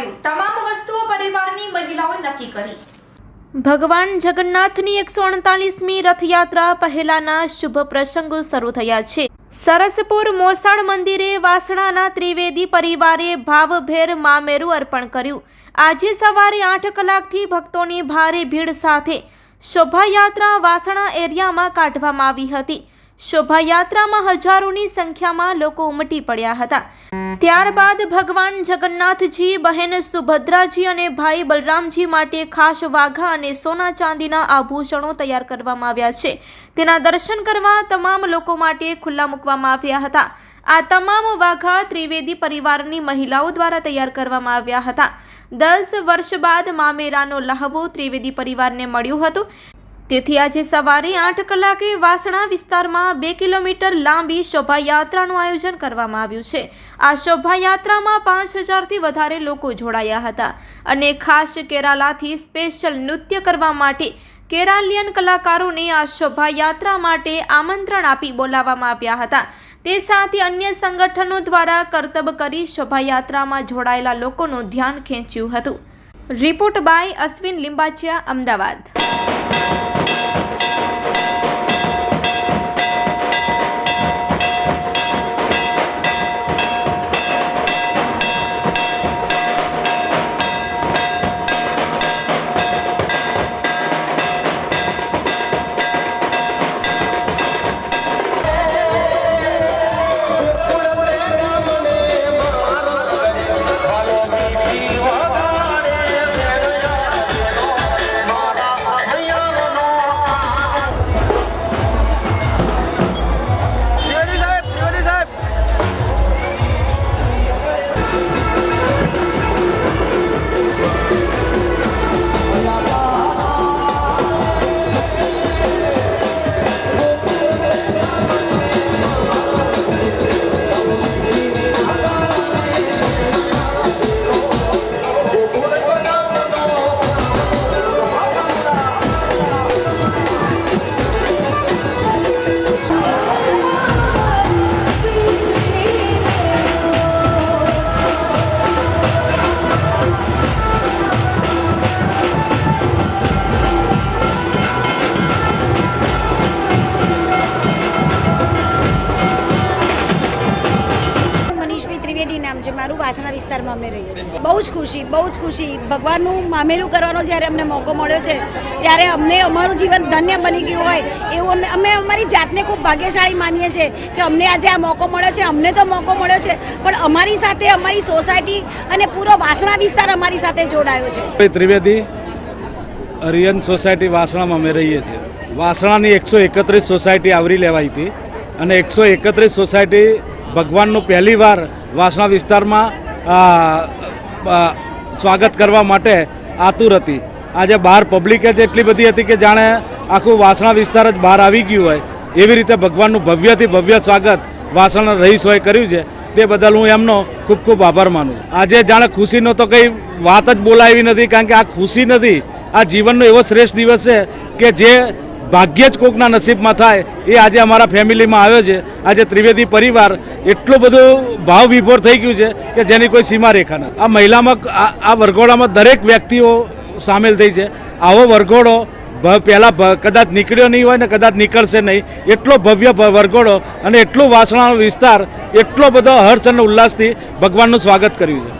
કર્યું. તમામ વસ્તુઓ પરિવારની મહિલાઓએ નક્કી કરી. ભગવાન જગન્નાથની એકસો અડતાલીસમી રથયાત્રા પહેલાના શુભ પ્રસંગો શરૂ થયા છે. સરસપુર મોસાળ મંદિરે વાસણાના ત્રિવેદી પરિવારે ભાવભેર મામેરું અર્પણ કર્યું. આજે સવારે આઠ કલાકથી ભક્તોની ભારે ભીડ સાથે શોભાયાત્રા વાસણા એરિયામાં કાઢવામાં આવી હતી. શોભાયાત્રામાં હજારોની સંખ્યામાં લોકો ઉમટી પડ્યા હતા. ત્યારબાદ ભગવાન જગન્નાથજી, બહેન સુભદ્રાજી અને ભાઈ બલરામજી માટે ખાસ વાઘા અને સોના ચાંદીના આભૂષણો તૈયાર કરવામાં આવ્યા છે. તેના દર્શન કરવા તમામ લોકો માટે ખુલ્લા મૂકવામાં આવ્યા હતા. આ તમામ વાઘા ત્રિવેદી પરિવારની મહિલાઓ દ્વારા તૈયાર કરવામાં આવ્યા હતા. દસ વર્ષ બાદ મામેરાનો લહાવો ત્રિવેદી પરિવારને મળ્યો હતો. તેથી આજે સવારે આઠ કલાકે વાસણા વિસ્તારમાં બે કિલોમીટર લાંબી શોભાયાત્રાનું આયોજન કરવામાં આવ્યું છે. આ શોભાયાત્રામાં પાંચ હજારથી વધારે લોકો જોડાયા હતા અને ખાસ કેરાલાથી સ્પેશિયલ નૃત્ય કરવા માટે કેરાલિયન કલાકારોને આ શોભાયાત્રા માટે આમંત્રણ આપી બોલાવવામાં આવ્યા હતા. તે સાથે અન્ય સંગઠનો દ્વારા કરતબ કરી શોભાયાત્રામાં જોડાયેલા લોકોનું ધ્યાન ખેંચ્યું હતું. Report by Ashwin Limbachiya, Ahmedabad. Trivedi છે મારું વાસણા વિસ્તારમાં અમે રહીએ છીએ. બહુ જ ખુશી, બહુ જ ખુશી. ભગવાનનું મામેરું કરવાનો જ્યારે અમને મોકો મળ્યો છે, ત્યારે અમને અમારું જીવન ધન્ય બની ગયું હોય એવું અમે અમે અમારી જાતને ખૂબ ભાગ્યશાળી માનીએ છીએ કે અમને આજે આ મોકો મળ્યો છે, અમને તો મોકો મળ્યો છે, પણ અમારી સાથે, અમારી સોસાયટી અને પૂરો વાસણા વિસ્તાર અમારી સાથે જોડાયો છે. ત્રિવેદી, અરિયન સોસાયટી વાસણામાં અમે રહીએ છીએ. વાસણાની એકસો એકત્રીસ સોસાયટી આવરી લેવાઈ હતી અને એકસો એકત્રીસ સોસાયટી ભગવાનનું પહેલીવાર વાસણા વિસ્તારમાં સ્વાગત કરવા માટે આતુર હતી. આજે બહાર પબ્લિક જ એટલી બધી હતી કે જાણે આખું વાસણા વિસ્તાર જ બહાર આવી ગયું હોય. એવી રીતે ભગવાનનું ભવ્યથી ભવ્ય સ્વાગત વાસણા રહીશોએ કર્યું છે. તે બદલ હું એમનો ખૂબ ખૂબ આભાર માનું આજે જાણે ખુશીનો તો કંઈ વાત જ બોલાવી નથી, કારણ કે આ ખુશી નથી. આ જીવનનો એવો શ્રેષ્ઠ દિવસ છે કે જે ભાગ્યે જ કોકના નસીબમાં થાય એ આજે અમારા ફેમિલીમાં આવ્યો છે. આજે ત્રિવેદી પરિવાર એટલો બધો ભાવ વિભોર થઈ ગયું છે કે જેની કોઈ સીમા રેખા નથી. આ મહિલામાં આ વરઘોડામાં દરેક વ્યક્તિઓ સામેલ થઈ છે. આવો વરઘોડો પહેલા કદાચ નીકળ્યો નહીં હોય ને કદાચ નીકળશે નહીં. એટલો ભવ્ય વરઘોડો અને એટલો વાસણાનો વિસ્તાર, એટલો બધો હર્ષ અને ઉલ્લાસથી ભગવાનનું સ્વાગત કર્યું છે.